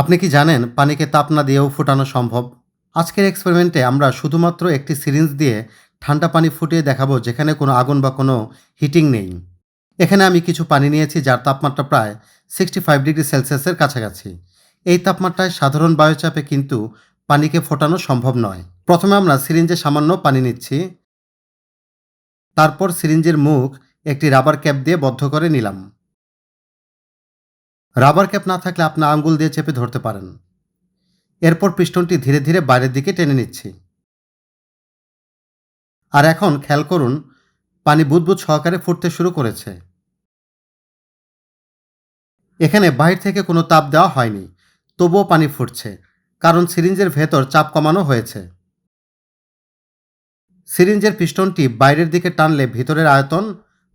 আপনি কি জানেন পানিকে তাপ না দিয়েও ফোটানো সম্ভব? আজকের এক্সপেরিমেন্টে আমরা শুধুমাত্র একটি সিরিঞ্জ দিয়ে ঠান্ডা পানি ফুটিয়ে দেখাবো যেখানে কোনো আগুন বা কোনো হিটিং নেই। এখানে আমি কিছু পানি নিয়েছি যার তাপমাত্রা প্রায় সিক্সটি ফাইভ ডিগ্রি সেলসিয়াসের কাছাকাছি। এই তাপমাত্রায় সাধারণ বায়ুচাপে কিন্তু পানিকে ফোটানো সম্ভব নয়। প্রথমে আমরা সিরিঞ্জে সামান্য পানি নিচ্ছি। তারপর সিরিঞ্জের মুখ একটি রাবার ক্যাপ দিয়ে বদ্ধ করে নিলাম। রাবার ক্যাপ না থাকলে আপনার আঙ্গুল দিয়ে চেপে ধরতে পারেন। এরপর পিস্টনটি ধীরে ধীরে বাইরের দিকে টেনে নিচ্ছি। আর এখন খেয়াল করুন, পানি বুদবুদ সহকারে ফুটতে শুরু করেছে। এখানে বাহির থেকে কোনো তাপ দেওয়া হয়নি, তবুও পানি ফুটছে, কারণ সিরিঞ্জের ভেতর চাপ কমানো হয়েছে। সিরিঞ্জের পিস্টনটি বাইরের দিকে টানলে ভিতরের আয়তন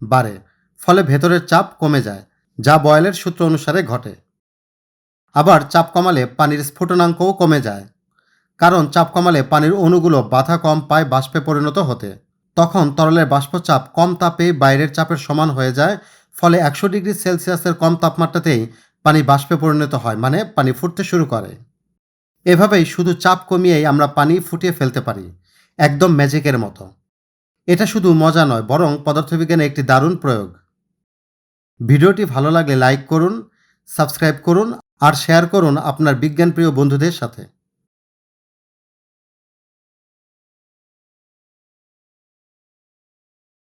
বাড়ে, ফলে ভেতরের চাপ কমে যায় যা বয়েলের সূত্র অনুসারে ঘটে। আবার চাপ কমালে পানির স্ফুটনাঙ্কও কমে যায়। কারণ চাপ কমালে পানির অণুগুলো বাধা কম পায় বাষ্পে পরিণত হতে। তখন তরলের বাষ্পচাপ কম তাপে বাইরের চাপের সমান হয়ে যায়, ফলে একশো ডিগ্রি সেলসিয়াসের কম তাপমাত্রাতেই পানি বাষ্পে পরিণত হয় মানে পানি ফুটতে শুরু করে। এভাবেই শুধু চাপ কমিয়েই আমরা পানি ফুটিয়ে ফেলতে পারি, একদম ম্যাজিকের মতো। এটা শুধু মজা নয়, বরং পদার্থবিজ্ঞানে একটি দারুণ প্রয়োগ। ভিডিওটি ভালো লাগলে লাইক করুন সাবস্ক্রাইব করুন আর শেয়ার করুন আপনার বিজ্ঞানপ্রিয় বন্ধুদের সাথে।